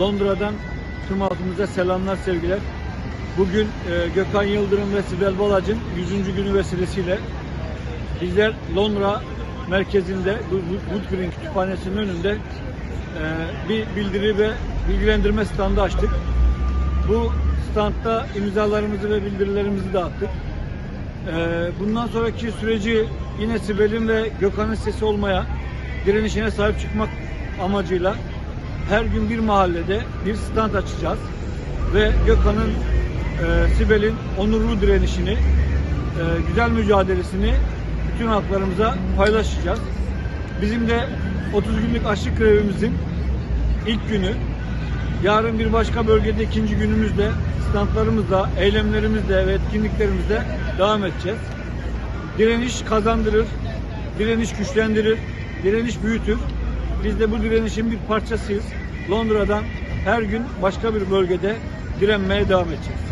Londra'dan tüm halkımıza selamlar, sevgiler. Bugün e, Gökhan Yıldırım ve Sibel Balac'ın 100. günü vesilesiyle bizler Londra merkezinde Wood- Wood Green Kütüphanesi'nin önünde e, bir bildiri ve bilgilendirme standı açtık. Bu standta imzalarımızı ve bildirilerimizi dağıttık. Ee, bundan sonraki süreci yine Sibel'in ve Gökhan'ın sesi olmaya, direnişine sahip çıkmak amacıyla her gün bir mahallede bir stand açacağız. Ve Gökhan'ın, e, Sibel'in onurlu direnişini, e, güzel mücadelesini bütün halklarımıza paylaşacağız. Bizim de 30 günlük açlık grevimizin ilk günü. Yarın bir başka bölgede ikinci günümüzde standlarımızla, eylemlerimizle ve etkinliklerimizle devam edeceğiz. Direniş kazandırır, direniş güçlendirir, direniş büyütür. Biz de bu direnişin bir parçasıyız. Londra'dan her gün başka bir bölgede direnmeye devam edeceğiz.